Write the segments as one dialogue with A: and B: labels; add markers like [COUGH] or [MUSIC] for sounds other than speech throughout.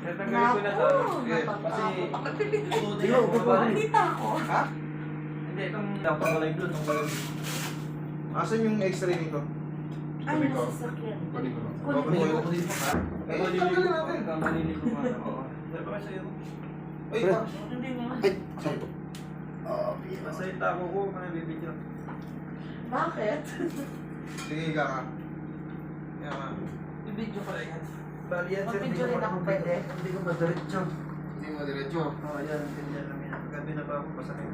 A: Natanggalin ko na to. Kasi,
B: Yo,
A: Nakita
B: ko.
C: Ha?
A: Hindi, itong dapat walay blood. Itong walay
C: Asan yung x-ray nito?
B: Ay, nasa sakyan.
D: Kunin ko lang.
B: Kunin
C: Kunin
B: mo.
C: ko.
A: Eh,
C: tanggalin natin.
A: Kamalili ko nga. Oo.
C: Ay.
B: Hindi nga.
D: Ay, sorry po.
A: Basta yung tako ko, manabibidyo.
B: Bakit?
C: Sige ka ka. Yan ka.
B: Ibidyo ko yan.
A: Bali yan, sir.
B: Mag-video rin ako pwede.
A: Hindi ko madiretso.
C: Hindi mo diretso.
A: Oo, yan. Ganyan lang yan. Gabi na pa ako pasakit.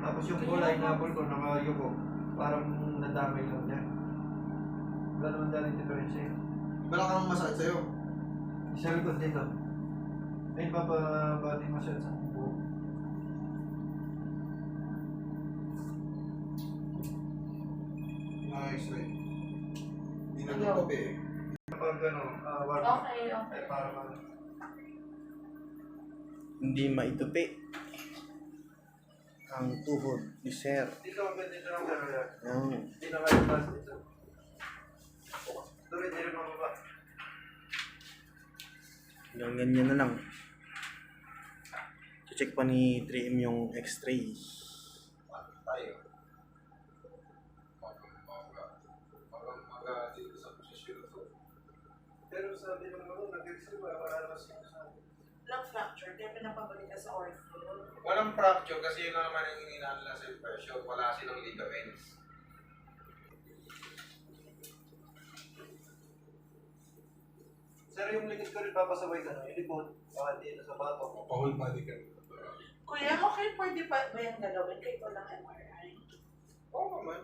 A: Tapos yung kulay na apple ko, nakayo ko. Parang nadamay lang niya. Wala naman dahil difference eh.
C: Wala kang masakit sa'yo.
A: Sa likod dito. Ay, papabati mo siya
C: Mga. Hindi na
B: Ayaw.
C: nagkape eh.
A: Kapag ano, ah, warm.
B: Okay, okay.
A: Ay, para ano.
D: Hindi maitupi. Ang tuhod ni Sir.
A: Dito ang dito lang pero yan.
D: Yan.
A: Hindi na kayo dito. Tuloy, di rin mababa.
D: Hanggang ganyan na lang. Check pa ni 3M yung x-ray.
B: Pinapabalik ka sa ortho.
C: Walang fracture kasi yun na naman ang hininaan nila sa impression. Wala silang ligaments.
A: Sir, yung likod ko rin papasaway ka, no? yung likod, baka dito sa bato.
D: Pahol body ka.
B: Kuya, okay, pwede pa ba yung galawin? Kahit walang MRI.
C: Oo naman.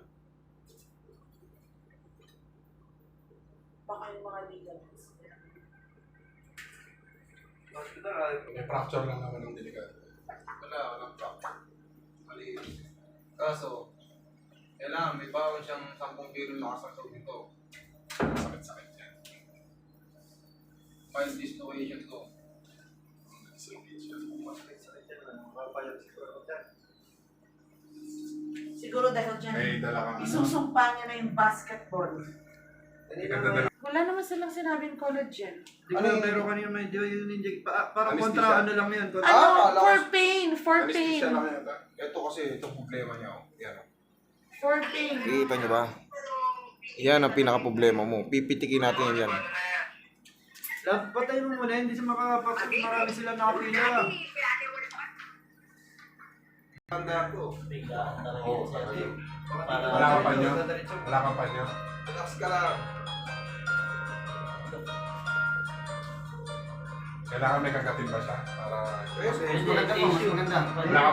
B: Baka yung mga ligaments.
D: May fracture lang naman ng delikado.
C: Wala, walang fracture. Malinis. Kaso, kailangan may bawal siyang 10 kilo nakasakot nito.
D: Sakit-sakit yan.
C: Mild dislocation to.
A: masakit sa kanya na, mapapayag siguro dyan.
B: Siguro dahil dyan,
D: May dala kang ano.
B: isusumpa niya na yung basketball.
A: Hindi
D: dadala-
B: Wala naman silang sinabing collagen.
A: di
C: Ano
A: ba,
C: yung-
A: pero kanina may di ba yun inject, pa, parang
D: Anesthesia?
A: kontra ano lang yan. kontra-
C: Ah,
B: Ano?
C: kala ko-
B: For pain! For pain!
D: Anesthesia lang yata.
C: Ito kasi, ito problema niya. Oh. Yan. oh.
B: For pain!
C: Nakikita niyo ba? Yan ang pinaka-problema mo. Pipitikin natin yan.
A: Love, patay mo muna, hindi siya makakapag marami sila nakapila.
C: Tanda ko.
D: Oo, talaga.
A: Para
D: Wala ka pa niyo? Wala ka pa niyo?
C: Relax ka lang.
D: Kailangan may kagatin ba siya? Para...
C: Yes,
A: Hindi,
C: maganda pa, mas maganda.
D: Wala ka.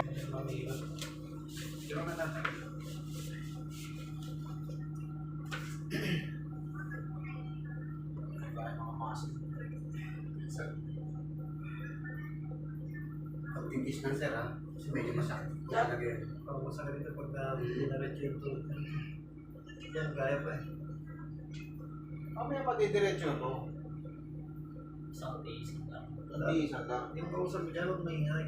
E: Pag-tingis ng sir ha, kasi medyo masakit. Talaga yun.
A: Pag masakit ito pag na dinaretso yung tulog. Yan, kaya pa eh.
C: Mamaya patidiretso na to. Hindi, isang lang.
A: Yung kausap mo huwag maingay.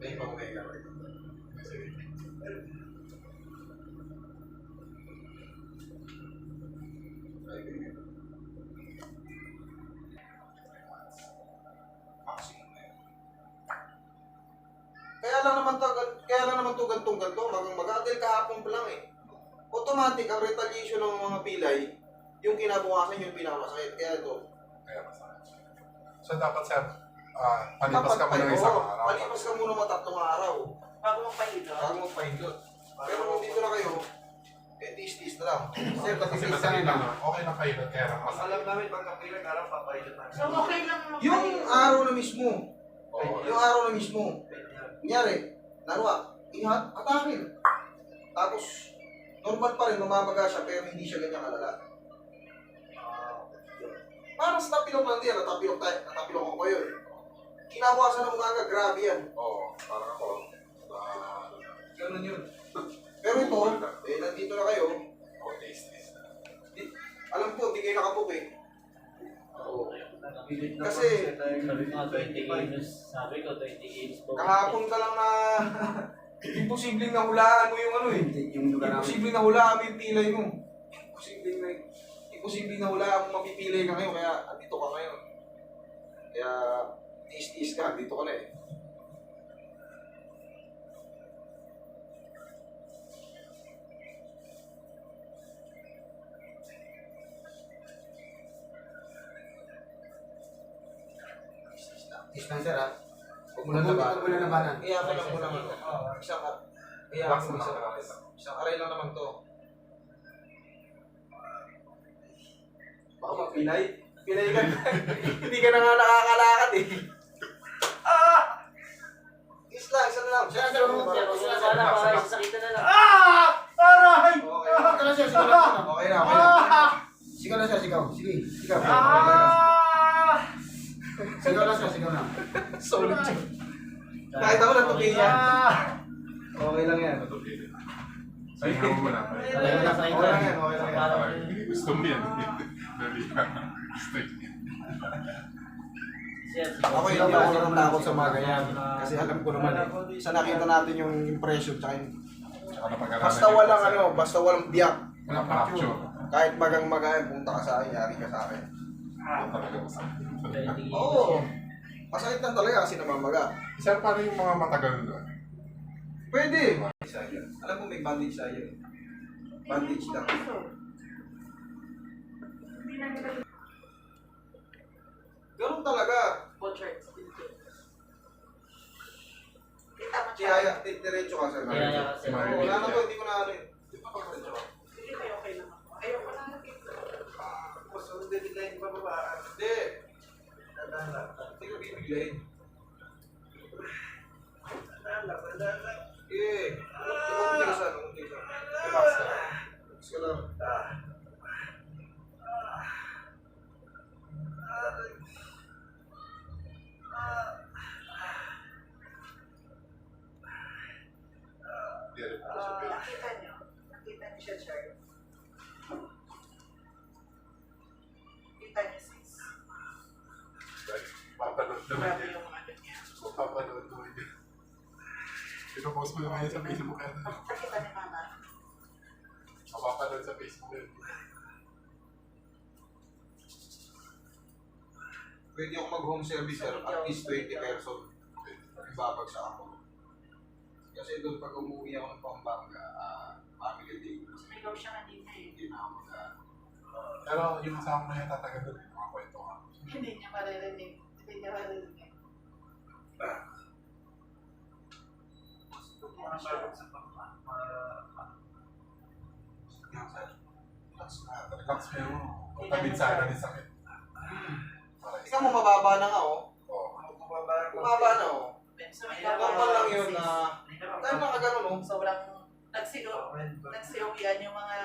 C: May pang may ka rin. Ay, ganyan. Maximum na yun. Kaya lang naman to, kaya lang naman to gantong ganto, magang mag-aadil kahapon pa lang eh. Automatic ang retaliation ng mga pilay, yung kinabukasan yung pinakamasakit. Kaya ito,
D: Kaya masakit. So dapat sir, ah, palipas ka muna ng isang araw.
C: Palipas ka muna mga tatlong araw.
B: Bago magpahito.
C: Bago magpahindot. Pero kung dito na kayo, eh, tis-tis na lang. Sir,
D: Kasi
C: kasi
D: madali lang. Okay lang kayo, kaya lang
A: Ang
D: masakit.
A: alam namin, pag kapilang araw, papayot na.
B: So, okay lang magpahito.
C: Yung araw na mismo,
D: Oo.
C: yung araw na mismo, kunyari, naruwa, ihat, atakin. Tapos, normal pa rin, mamabaga siya, pero hindi siya ganyan kalala. Parang sa tapilok lang din, natapilok tayo, natapilok ako kayo eh. Kinabukasan ng umaga, grabe yan.
D: Oo, parang ako. ah,
C: Ganun yun. [LAUGHS] Pero ito, eh, nandito na kayo,
D: oh, taste, taste.
C: di, alam ko, hindi kayo nakabook eh.
A: Oo.
C: Kasi-
F: Sabi ko nga, 20 games. Sabi ko, 20 games po.
C: Kahapon ka lang na [LAUGHS] imposibleng nahulaan mo yung ano eh.
E: Yung lugar namin.
C: Imposibleng nahulaan mo yung pilay mo. Imposibleng na imposibleng nahulaan mo mapipilay ka ngayon kaya andito ka ngayon. Kaya tiis-tiis ka, dito ka na eh.
E: Dispenser ha.
C: Mo na labanan.
E: Huwag mo na labanan.
C: Iyakan lang mo naman. Isang ka.
D: Relax
C: Iyakan mo
D: mo
C: isang aray. Lang naman to. Baka mapilay. Pilay ka na. [LAUGHS] Hindi ka na nga nakakalakad eh. Ah! Isla, isa na lang.
F: Huwag siya, huwag siya, sana, baka sasakitan na lang.
A: Ah! Aray!
C: Okay.
E: Sigaw na siya, sigaw na siya.
C: Okay na, okay na.
E: Sigaw na siya, sigaw. Sige, sigaw.
A: Ah!
E: Sigaw na siya, sigaw na.
C: Solid siya. Nakita mo na tupi niya.
A: Ah!
C: Okay lang yan.
D: Sayaw mo na.
F: Talaga na
C: Okay lang yan, okay lang yan.
F: Parang,
D: Gusto mo yan. [LAUGHS] Dali ka. Gusto
F: si
C: Ako hindi ako natatakot sa mga ganyan. Kasi alam ko naman eh. Sa nakita natin yung impression tsaka yung... Basta walang ano, basta walang biyak.
D: Walang fracture.
C: Kahit magang magaan, punta ka sa akin, yari ka sa akin.
D: Yung talaga masakit.
F: 20 games.
C: Oo. Masakit lang talaga kasi namamaga.
D: Sir, paano yung mga matagal doon?
C: Pwede. Alam mo may bandage sa'yo. Bandage lang. Ganun talaga.
B: Butcher. Kita mo siya.
C: Di- diretso ka sir.
F: Tiyaya ka, sir.
C: Oo, Wala na to, hindi ko na ano eh. Di ba pag diretso ka?
B: Sige, kayo okay lang ako. Ayoko na nakita.
A: Mas hindi kita yung bababaan.
C: Hindi. Hindi ko bibiglayin.
A: Alala, alala.
C: Eh, kumunti ka saan, kumunti ka.
D: Relax ka.
C: Relax ka lang.
D: Hindi rin ako sa bed.
B: Nakita niyo. Nakita niyo siya, Char. Kita niyo, sis.
D: Papanood naman
B: Grabe
D: yan.
B: yung ano niya.
D: Papanood naman yan. Pinupost mo naman yan sa Facebook yan.
B: Nakita ni Mama.
D: Mapapanood sa Facebook yan.
C: Pwede ako mag-home service sir, at least 20 person. Ibabagsak ako. Kasi doon pag umuwi ako ng Pampanga, ah, family day.
B: Sumigaw siya kanina eh.
C: Hindi na ako mag
D: Pero yung kasama mo yan tatagal doon. Mga kwento ka.
B: Hindi niya maririnig. Hindi niya maririnig. [LAUGHS]
A: Parang parang sa papa. Ah,
C: Yan, sir. Relax
D: mo yun. Pagkabit sa akin yung sakit.
C: Tingnan mo, mababa na nga oh.
A: Bumaba
C: na oh.
B: Sumigaw
C: Normal lang yun na,
A: naman.
C: tayo mga ganun oh.
B: Sobrang
A: but-
B: Nagsiuwian yung mga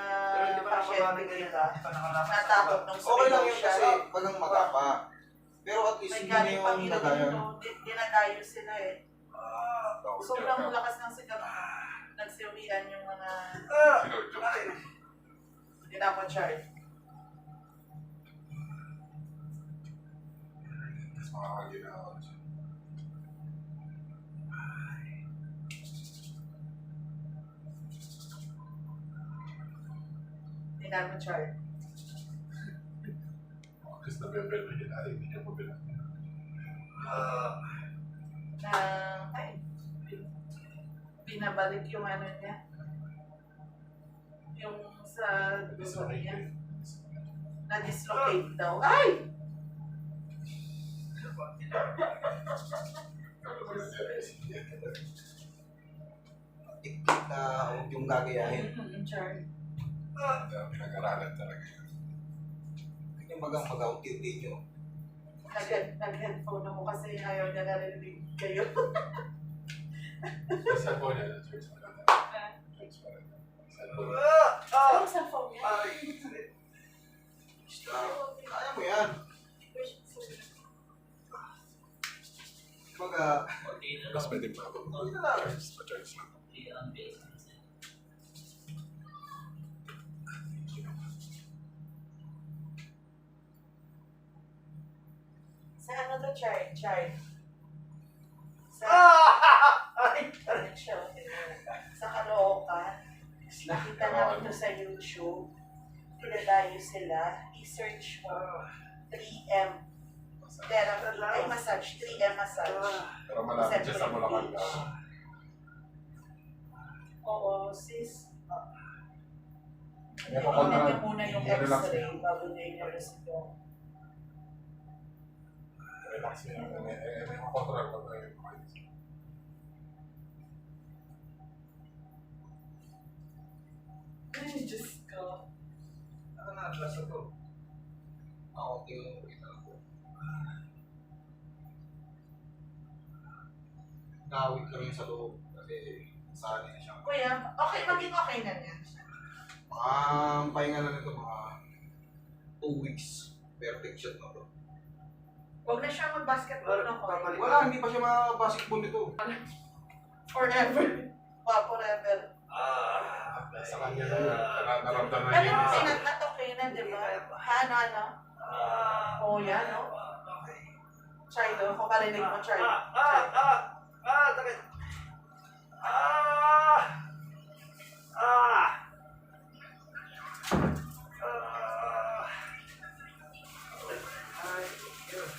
B: pasyente nila.
A: nakalapas.
B: Natakot nung
C: Okay lang
B: sumigaw
C: yun kasi walang magapa. Pero at least hindi na yung
B: di- Dinadayo sila eh.
A: Ah!
B: Sobrang lakas ng sigaw. Nagsiuwian yung mga
A: Ah!
D: Sinodyo.
A: Ay!
B: dinapon-charge.
D: Mas makakaginawa siya.
B: Dinapon-charge.
D: Kasi nabibel mo yun. Ay, hindi niya mabilang.
A: Ah!
B: Na, ay, binabalik yung ano niya. Yung sa gusto niya. Na-dislocate daw. Ay!
C: Tik-tik na huwag yung gagayahin.
B: Charge.
D: Pinag-aralan talaga yun.
C: Huwag yung magang mag-unti nyo.
B: Nag- Nag-headphone ako kasi ayaw niya narinig kayo. [LAUGHS]
D: Sa cellphone!
B: Ano sa phone niya?
C: Ah, Kaya mo yan. Baga,
F: Konti na
D: Mas
F: base.
B: ano to, Chard? Chard. Nakita namin to sa YouTube. Pinadayo sila. I-search mo. 3M. Therapy. Ay, massage. 3M massage.
D: Pero malapit siya sa Bulacan daw.
B: Oo, sis. Tingnan
D: pakontra-
B: niya muna yung x-ray bago niya ilabas yung
D: Relax niya. Eh, eh, May makontrol ko
B: Ay, Diyos ko.
A: Ano na, atlas ako.
C: Ako, tingin ko kita ko. Nawit lang yun sa loob. Kasi saan na siya.
B: Kuya, okay, maging okay na niya.
C: Mga pahinga na nito mga 2 weeks. Perfect shot na to.
B: Huwag na siya mag-basketball na ko.
C: Wala, hindi pa siya mga-basketball nito.
B: Forever. Wow, forever.
A: Ah,
D: Sa kanya na yun. Nara- Naramdaman
B: Pero
D: niya
B: yung
D: yung isa.
B: sinat na na, di ba? Ano, ano?
A: Ah,
B: Oo, yan, no? Charlo, kung parinig mo, Charlo.
A: Ah, ah, ah, ah. Ah, ah, ah. Yun.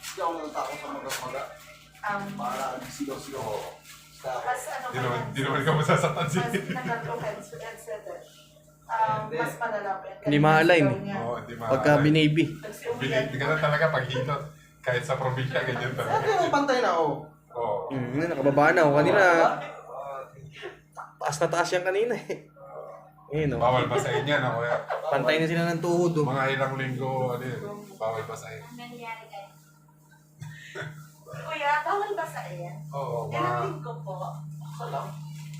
C: Hindi ako natatakot sa magas-maga.
B: Um,
C: Para sigaw-sigaw ako. Basta
B: mas ano
D: Di naman,
B: yan,
D: di naman ka masasaktan
B: mas
D: siya.
B: nag-headset eh. Um, mas malalapit.
G: Hindi ma-align eh.
D: Oo, hindi ma-
G: Pagka binaby.
D: Hindi ka na talaga paghilot. Kahit sa probinsya, ganyan
C: Sabi
D: talaga.
C: mo, pantay na ako.
D: Oo.
G: Hmm, nakababa na ako kanina.
A: Ah,
G: Taas na taas yan kanina eh. Ayun oh.
D: Bawal basahin yan, ako kaya.
G: Pantay na sila ng tuhod oh.
D: Mga ilang linggo, ano yun, bawal basahin. [LAUGHS]
B: Kuya, bawal ba sa ayan?
D: Oo,
B: Ilang
D: mga...
B: linggo po?
C: Isa lang.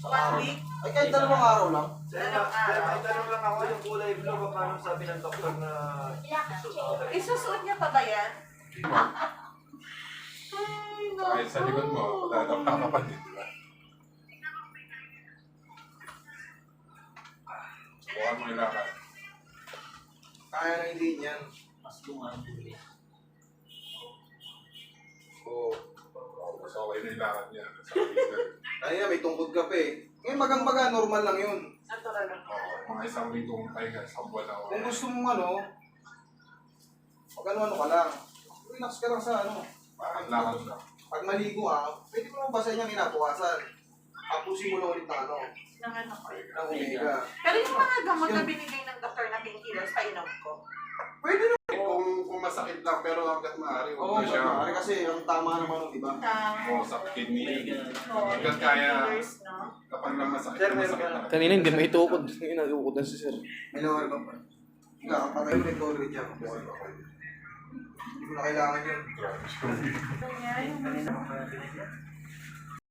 C: Sa
B: One
C: araw.
B: week?
C: Ay, kahit dalawang araw lang.
A: Sir, ma- sir, may tanong lang ako yung kulay blue ba paano sabi ng doktor na
B: Isusuot niya pa ba yan? Ay, no.
D: Kahit sa likod mo, tatapa ka pa din, di ba? Bukan mo ilakad.
C: Kaya na hindi niyan.
F: Mas eh.
C: Oo.
D: Oo, mas okay na ilakad niya. Sabi ko,
C: Ay, may tungkod ka pa eh. Ngayon, magang-maga, normal lang yun.
B: Natural lang.
D: Oo, mga isang linggong pahinga, isang buwan na ako.
C: Kung gusto mong ano, pag ano-ano ka lang, relax ka lang sa ano.
D: Parang lakad lang.
C: Pag maligo ka, pwede mo naman basahin yung kinabukasan. Tapusin mo na ulit na ano,
B: Nang ano ko.
C: ng omega.
B: Pero yung mga gamot na binigay ng doktor na painkillers, painom ko.
C: Pwede
D: masakit lang, pero hanggat maaari,
C: Oo,
D: huwag na siya.
C: oh, kasi ang tama naman nun, di ba?
B: Na,
D: Oo, sa kidney.
B: oh,
D: Hanggat kaya,
B: no?
D: kapag lang masakit,
A: Sir, meron
D: masakit
A: ka.
D: talaga.
G: Kanina hindi may tukod. Ngayon nag-ukod na si sir.
C: May naman ba pa? Hindi ka patay yung recovery dyan. Hindi ko na kailangan yun.
B: Yung